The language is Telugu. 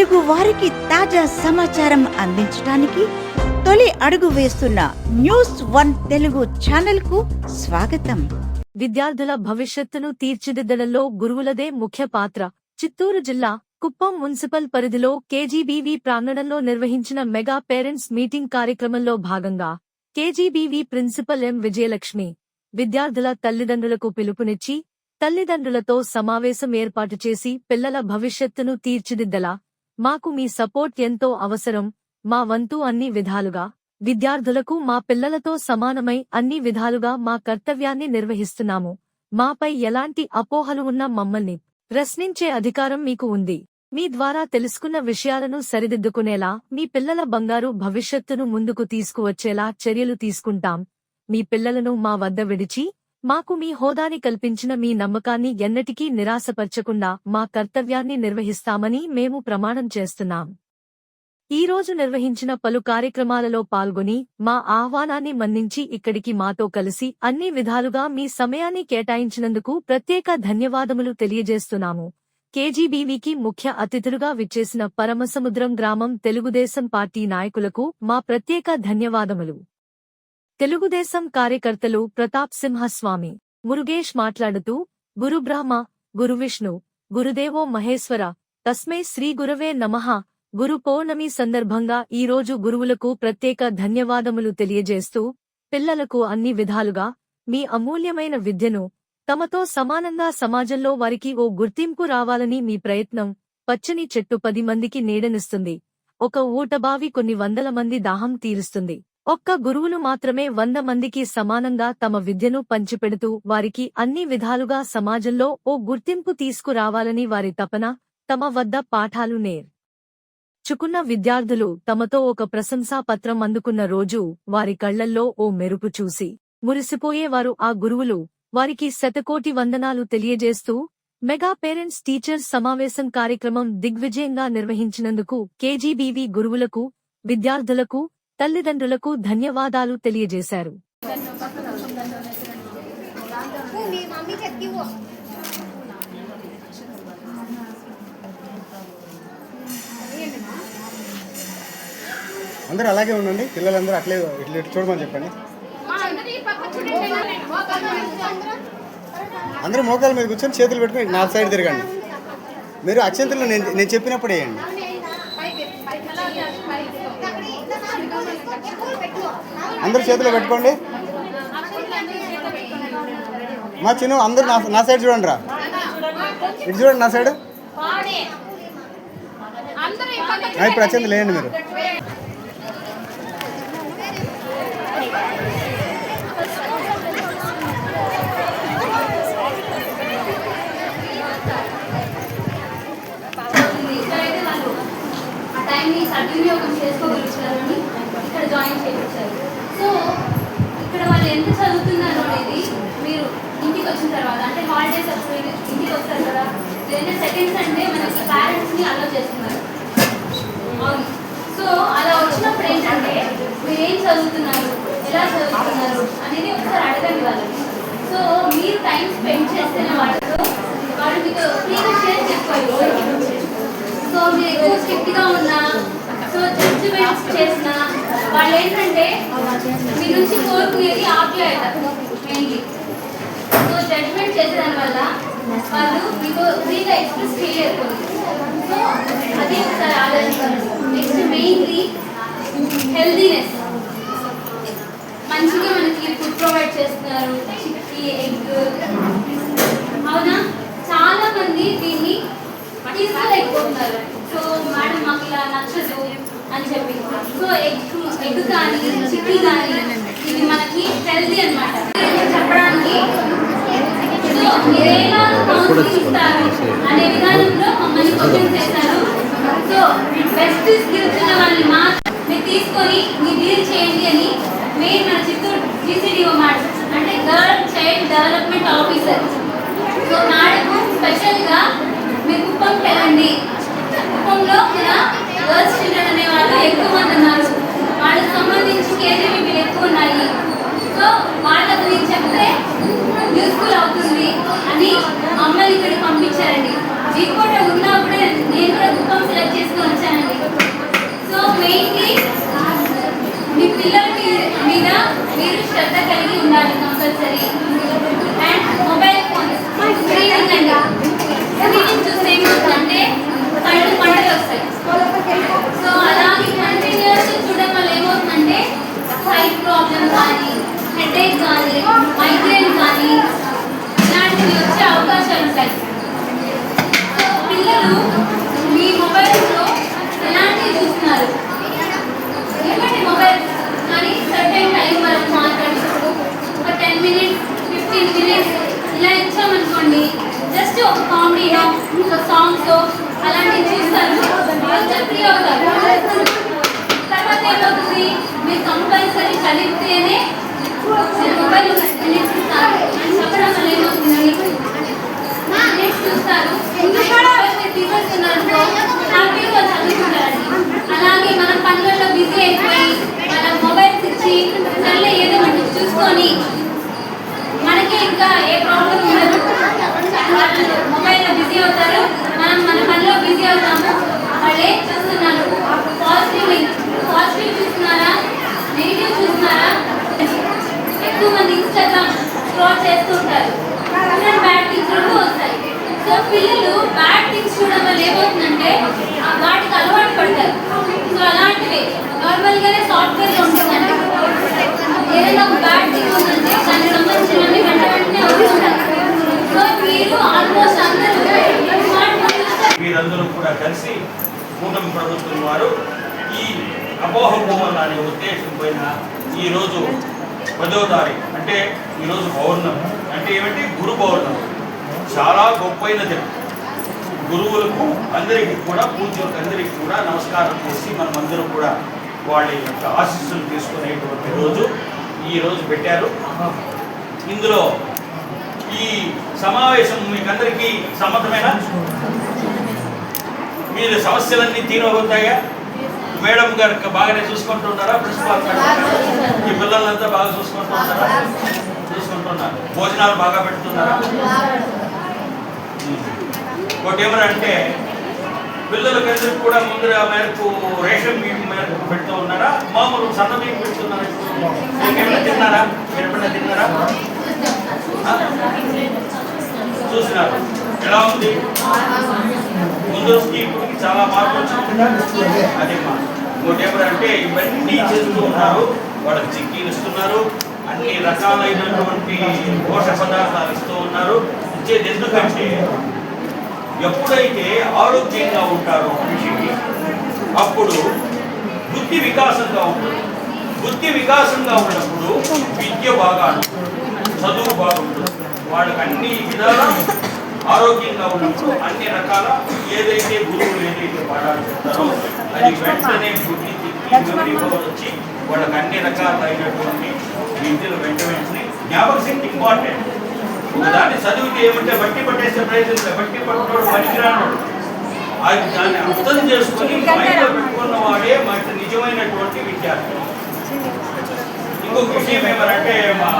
తెలుగు వారికి తాజా సమాచారం అందించడానికి తొలి అడుగు వేస్తున్న న్యూస్ వన్ తెలుగు ఛానల్కు స్వాగతం. విద్యార్థుల భవిష్యత్తును తీర్చిదిద్దడంలో గురువులదే ముఖ్య పాత్ర. చిత్తూరు జిల్లా కుప్పం మున్సిపల్ పరిధిలో కేజీబీవీ ప్రాంగణంలో నిర్వహించిన మెగా పేరెంట్స్ మీటింగ్ కార్యక్రమంలో భాగంగా కేజీబీవీ ప్రిన్సిపల్ ఎం విజయలక్ష్మి విద్యార్థుల తల్లిదండ్రులకు పిలుపునిచ్చి తల్లిదండ్రులతో సమావేశం ఏర్పాటు చేసి పిల్లల భవిష్యత్తును తీర్చిదిద్దలా మాకు మీ సపోర్ట్ ఎంతో అవసరం మా వంతు అన్ని విధాలుగా. విద్యార్థులకు మా పిల్లలతో సమానమై అన్ని విధాలుగా మా కర్తవ్యాన్ని నిర్వహిస్తున్నాము. మాపై ఎలాంటి అపోహలు ఉన్న మమ్మల్ని ప్రశ్నించే అధికారం మీకు ఉంది. మీ ద్వారా తెలుసుకున్న విషయాలను సరిదిద్దుకునేలా మీ పిల్లల బంగారు భవిష్యత్తును ముందుకు తీసుకువచ్చేలా చర్యలు తీసుకుంటాం. మీ పిల్లలను మా వద్ద విడిచి మాకు మీ హోదాని కల్పించిన మీ నమ్మకాన్ని ఎన్నటికీ నిరాశపరచకుండా మా కర్తవ్యాన్ని నిర్వహిస్తామని మేము ప్రమాణం చేస్తున్నాం. ఈ రోజు నిర్వహించిన పలు కార్యక్రమాలలో పాల్గొని మా ఆహ్వానాన్ని మన్నించి ఇక్కడికి మాతో కలిసి అన్ని విధాలుగా మీ సమయాన్ని కేటాయించినందుకు ప్రత్యేక ధన్యవాదములు తెలియజేస్తున్నాము. కేజీబీవీకి ముఖ్య అతిథులుగా విచ్చేసిన పరమసముద్రం గ్రామం తెలుగుదేశం పార్టీ నాయకులకు మా ప్రత్యేక ధన్యవాదములు. తెలుగుదేశం కార్యకర్తలు ప్రతాప్ సింహస్వామి మురుగేష్ మాట్లాడుతూ గురుబ్రహ్మ గురువిష్ణు గురుదేవో మహేశ్వర తస్మై శ్రీ గురవే నమః గురు పౌర్ణమి సందర్భంగా ఈరోజు గురువులకు ప్రత్యేక ధన్యవాదములు తెలియజేస్తూ పిల్లలకు అన్ని విధాలుగా మీ అమూల్యమైన విద్యను తమతో సమానంగా సమాజంలో వారికి ఓ గుర్తింపు రావాలని మీ ప్రయత్నం పచ్చని చెట్టు పది మందికి నీడనిస్తుంది ఒక ఊటబావి కొన్ని వందల మంది దాహం తీరుస్తుంది. ఒక్క గురువులు మాత్రమే వంద మందికి సమానంగా తమ విద్యను పంచిపెడుతూ వారికి అన్ని విధాలుగా సమాజంలో ఓ గుర్తింపు తీసుకురావాలని వారి తపన తమ వద్ద పాఠాలు నేర్. చుకున్న విద్యార్థులు తమతో ఒక ప్రశంసా పత్రం అందుకున్న రోజు వారి కళ్ళల్లో ఓ మెరుపు చూసి మురిసిపోయేవారు ఆ గురువులు వారికి శతకోటి వందనాలు తెలియజేస్తూ మెగా పేరెంట్స్ టీచర్స్ సమావేశం కార్యక్రమం దిగ్విజయంగా నిర్వహించినందుకు కేజీబీవీ గురువులకు విద్యార్థులకు తల్లిదండ్రులకు ధన్యవాదాలు తెలియజేశారు. అందరూ అలాగే ఉండండి. పిల్లలందరూ అట్లే ఇట్లా ఇటు చూడమని చెప్పండి. అందరూ మోకాల మీద కూర్చొని చేతులు పెట్టుకొని నా సైడ్ తిరగండి. మీరు అక్షంతలు నేను నేను చెప్పినప్పుడు వేయండి. అందరూ చేతులు పెట్టుకోండి. మా చిన్న అందరూ నా నా సైడ్ చూడండి రా. ఇటు చూడండి నా సైడ్. ఇప్పుడు అక్షంతలు వేయండి మీరు. సద్వినియోగం చేసుకోగలుగుతారని ఇక్కడ జాయిన్ చేయించారు. సో ఇక్కడ వాళ్ళు ఎంత చదువుతున్నారు అనేది మీరు ఇంటికి వచ్చిన తర్వాత అంటే హాలిడేస్ వచ్చి ఇంటికి వస్తారు కదా లేదా సెకండ్ సండే మనకి పేరెంట్స్ని అలో చేస్తున్నారు. అవును. సో అలా వచ్చినప్పుడు ఏంటంటే మీరు ఏం చదువుతున్నారు ఎలా చదువుతున్నారు అనేది ఒకసారి అడగండి వాళ్ళని సో మీరు టైం స్పెండ్ చేస్తేనే వాళ్ళతో వాళ్ళు మీకు ఫ్రీగా షేర్ చేసుకోవాలి. సో మీరు ఎక్కువ స్ట్రిక్ట్గా ఉన్నా సో జడ్జిమెంట్స్ చేసిన అనేది ఆప్యాయత మెయిన్లీ సో జడ్జ్మెంట్ చేసేదాని వల్ల వాళ్ళు మీకు ఫ్రీగా ఎక్స్ప్రెస్ చేయలేరు సో అది ఒకసారి ఆలోచించాలి నెక్స్ట్ మెయిన్లీ హెల్దీనెస్ మంచిగా మనకి ఫుడ్ ప్రొవైడ్ చేస్తున్నారు. చిక్కీ ఎగ్ అవునా? చాలా మంది దీన్ని తీసుకోలేకపోతున్నారు. సో మేడం మాకు ఇలా నచ్చదు అని చెప్పి. సో ఎగ్ ఎగ్ కానీ చిక్కీ కానీ ఇది మనకి హెల్దీ అన్నమాట. చెప్పడానికి కౌన్సిలింగ్ ఇస్తారు అనే విధానంలో మమ్మల్ని క్వశ్చన్ చేశారు సో బెస్ట్ స్కిల్స్ ఉన్న వాళ్ళని మాత్రం మీరు తీసుకొని మీ డీల్ చేయండి అని మెయిన్ మన చిత్తూరు జీసీడీఓ మాట. అంటే girl child development officer so madam స్పెషల్గా మీరు కుప్పంకి వెళ్ళండి కుప్పంలో మన గర్ల్స్ చిల్డ్రన్ అనే వాళ్ళు ఎక్కువ మంది ఉన్నారు వాళ్ళకి సంబంధించి కేజీబీలు ఎక్కువ ఉన్నాయి సో వాళ్ళకు మీరు చెప్తే యూస్ఫుల్ అవుతుంది అని మమ్మల్ని ఇక్కడికి పంపించారండి. జీకోట ఉన్నప్పుడే నేను కూడా కుప్పం సెలెక్ట్ చేసుకుని వచ్చానండి. సో మెయిన్లీ మీ పిల్లల మీద మీరు శ్రద్ధ కలిగి ఉండాలి compulsory. And mobile phone screening అండి. స్క్రీనింగ్ చూస్తే సాంగ్స్ అలాంటివి చూస్తారు కొంచెం ఫ్రీ అవుతారు ఇన్స్టాగ్రామ్ చేస్తుంటారు. బ్యాడ్ థింగ్స్ కూడా వస్తాయి. సో పిల్లలు బ్యాడ్ థింగ్స్ చూడడం వల్ల ఏమవుతుందంటే వాటికి అలవాటు పడతారు. సో అలాంటివి. నార్మల్గానే సాఫ్ట్వేర్ ఉంటుందండి. ఏదైనా ఒక బ్యాడ్ థింగ్ ఉందంటే దానికి సంబంధించినవి వెంట వెంటనే వస్తుంటారు సో మీరు ఆల్మోస్ట్ అందరూ మీరందరూ కూడా కలిసి కూటమి ప్రభుత్వం వారు ఈ అపోహ భూమన్ అనే ఉద్దేశం పైన ఈరోజు పదో తారీఖు. అంటే ఈరోజు పౌర్ణమి. అంటే ఏమిటి గురు పౌర్ణమి. చాలా గొప్పైన దినం. గురువులకు అందరికీ కూడా పూజలకు అందరికీ కూడా నమస్కారం చేసి మనమందరం కూడా వాళ్ళ యొక్క ఆశీస్సులు తీసుకునేటువంటి రోజు ఈ రోజు పెట్టారు. ఇందులో ఈ సమావేశం మీకందరికీ సమ్మతమేనా? మీరు సమస్యలన్నీ తీరవుతాయా మేడం గారు బాగానే చూసుకుంటున్నారా ప్రిన్సిపాల్ ఈ పిల్లలంతా బాగా చూసుకుంటున్నారా చూసుకుంటున్నారు. భోజనాలు బాగా పెడుతున్నారా? ఒకటి ఏమనంటే పిల్లలకందరికి కూడా ముందు మేరకు రేషన్ బియ్యం మేరకు పెడుతూ ఉన్నారా? మామూలు సన్న బియ్యం పెడుతున్నారా? మీకేమైనా తిన్నారా? ఎప్పుడైనా తిన్నారా? చూసినారు. ఎలా ఉంది? ముందు ఇప్పటికి చాలా మార్పు వచ్చింది. అదే మా ఇంకోటి అంటే ఇవన్నీ చేస్తూ ఉన్నారు. వాళ్ళకి చిక్కీలు ఇస్తున్నారు. అన్ని రకాలైనటువంటి పోషక పదార్థాలు ఇస్తూ ఉన్నారు. ఇచ్చేది ఎందుకంటే ఎప్పుడైతే ఆరోగ్యంగా ఉంటారో మనిషికి అప్పుడు బుద్ధి వికాసంగా ఉంటుంది. బుద్ధి వికాసంగా ఉన్నప్పుడు విద్య బాగా చదువు బాగుంటుంది. వాళ్ళకి అన్ని విధాలా ఆరోగ్యంగా ఉన్నప్పుడు అన్ని రకాల ఏదైతే గురువులు ఏదైతే పాఠాలు చెప్తారో అది వెంటనే బుద్ధి వచ్చి వాళ్ళకి అన్ని రకాలైనటువంటి విద్యలు వెంట వెంటనే జ్ఞాపక శక్తి ఇంపార్టెంట్. దాన్ని చదివితే ఏమంటే బట్టి పట్టేసే ప్రయత్నం బట్టి పట్టుకోవడం పనికిరానోడు అది దాన్ని అర్థం చేసుకొని మైండ్లో పెట్టుకున్న వాడే మంచి నిజమైనటువంటి విద్యార్థి. ఇంకొక విషయం ఏమనంటే మా